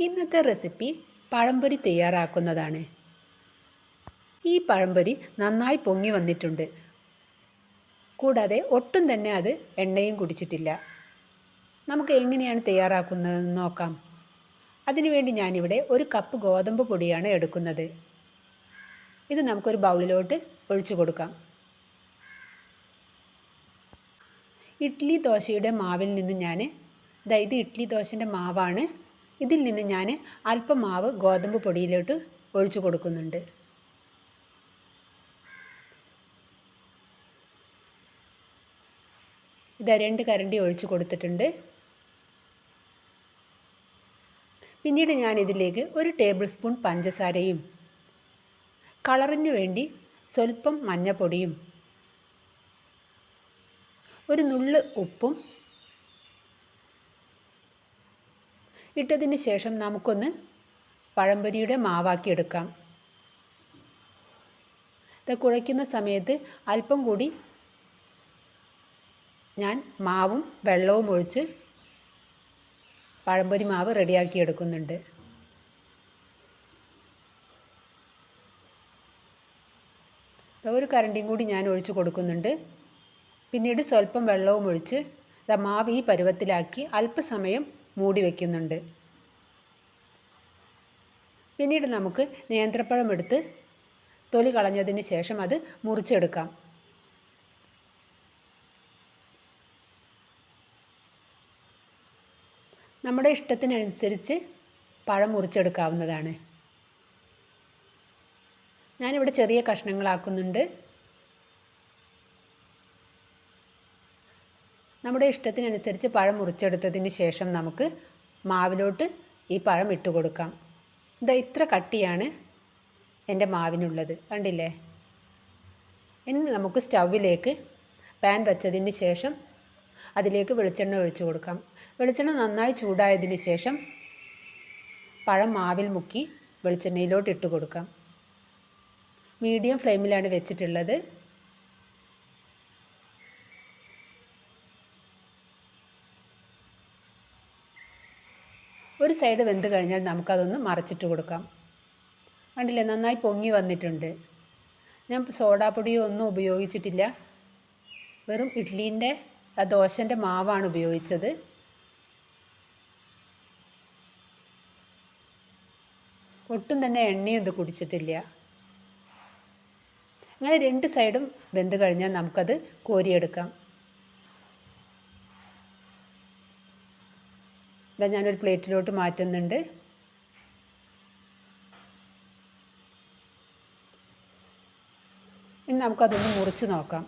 ഇന്നത്തെ റെസിപ്പി പഴംപൊരി തയ്യാറാക്കുന്നതാണ്. ഈ പഴംപൊരി നന്നായി പൊങ്ങി വന്നിട്ടുണ്ട്. കൂടാതെ ഒട്ടും തന്നെ അത് എണ്ണയും കുടിച്ചിട്ടില്ല. നമുക്ക് എങ്ങനെയാണ് തയ്യാറാക്കുന്നതെന്ന് നോക്കാം. അതിനുവേണ്ടി ഞാനിവിടെ ഒരു കപ്പ് ഗോതമ്പ് പൊടിയാണ് എടുക്കുന്നത്. ഇത് നമുക്കൊരു ബൗളിലോട്ട് ഒഴിച്ചു കൊടുക്കാം. ഇഡ്ഡലി ദോശയുടെ മാവിൽ നിന്ന് ഞാൻ അതായത് ഇഡ്ഡലി ദോശന്റെ മാവാണ് ഇതിൽ നിന്ന് ഞാൻ അല്പം മാവ് ഗോതമ്പ് പൊടിയിലോട്ട് ഒഴിച്ചു കൊടുക്കുന്നുണ്ട്. ഇതാ രണ്ട് കരണ്ടി ഒഴിച്ചു കൊടുത്തിട്ടുണ്ട്. പിന്നീട് ഞാൻ ഇതിലേക്ക് ഒരു ടേബിൾ സ്പൂൺ പഞ്ചസാരയും കളറിന് വേണ്ടി സ്വല്പം മഞ്ഞപ്പൊടിയും ഒരു നുള്ള് ഉപ്പും ഇട്ടതിന് ശേഷം നമുക്കൊന്ന് പഴംപൊരിയുടെ മാവാക്കിയെടുക്കാം. ഇത് കുഴയ്ക്കുന്ന സമയത്ത് അല്പം കൂടി ഞാൻ മാവും വെള്ളവും ഒഴിച്ച് പഴംപൊരി മാവ് റെഡിയാക്കി എടുക്കുന്നുണ്ട് ഒരു കരണ്ടിയും കൂടി ഞാൻ ഒഴിച്ച് കൊടുക്കുന്നുണ്ട്. പിന്നീട് സ്വല്പം വെള്ളവും ഒഴിച്ച് മാവ് ഈ പരുവത്തിലാക്കി അല്പസമയം മൂടി വയ്ക്കുന്നുണ്ട് പിന്നീട് നമുക്ക് നേന്ത്രപ്പഴം എടുത്ത് തൊലി കളഞ്ഞതിന് ശേഷം അത് മുറിച്ചെടുക്കാം. നമ്മുടെ ഇഷ്ടത്തിനനുസരിച്ച് പഴം മുറിച്ചെടുക്കാവുന്നതാണ്. ഞാനിവിടെ ചെറിയ കഷ്ണങ്ങളാക്കുന്നുണ്ട്. നമ്മുടെ ഇഷ്ടത്തിനനുസരിച്ച് പഴം മുറിച്ചെടുത്തതിന് ശേഷം നമുക്ക് മാവിലോട്ട് ഈ പഴം ഇട്ട് കൊടുക്കാം. ഇതാ ഇത്ര കട്ടിയാണ് എന്റെ മാവിനുള്ളത്. കണ്ടില്ലേ? ഇനി നമുക്ക് സ്റ്റൗവിലേക്ക് പാൻ വെച്ചതിന് ശേഷം അതിലേക്ക് വെളിച്ചെണ്ണ ഒഴിച്ചു കൊടുക്കാം. വെളിച്ചെണ്ണ നന്നായി ചൂടായതിന് ശേഷം പഴം മാവിൽ മുക്കി വെളിച്ചെണ്ണയിലോട്ട് ഇട്ട് കൊടുക്കാം. മീഡിയം ഫ്ലെയിമിലാണ് വെച്ചിട്ടുള്ളത്. ഒരു സൈഡ് വെന്ത് കഴിഞ്ഞാൽ നമുക്കതൊന്ന് മറച്ചിട്ട് കൊടുക്കാം. കണ്ടില്ലേ? നന്നായി പൊങ്ങി വന്നിട്ടുണ്ട്. ഞാൻ സോഡാപ്പൊടിയോ ഒന്നും ഉപയോഗിച്ചിട്ടില്ല. വെറും ഇഡ്ലീന്റെ ആ ദോശന്റെ മാവാണ് ഉപയോഗിച്ചത്. ഒട്ടും തന്നെ എണ്ണയും ഇത് കുടിച്ചിട്ടില്ല. അങ്ങനെ രണ്ട് സൈഡും വെന്ത് കഴിഞ്ഞാൽ നമുക്കത് കോരിയെടുക്കാം. ഇതാ ഞാനൊരു പ്ലേറ്റിലോട്ട് മാറ്റുന്നുണ്ട്. ഇനി നമുക്കതൊന്ന് മുറിച്ച് നോക്കാം.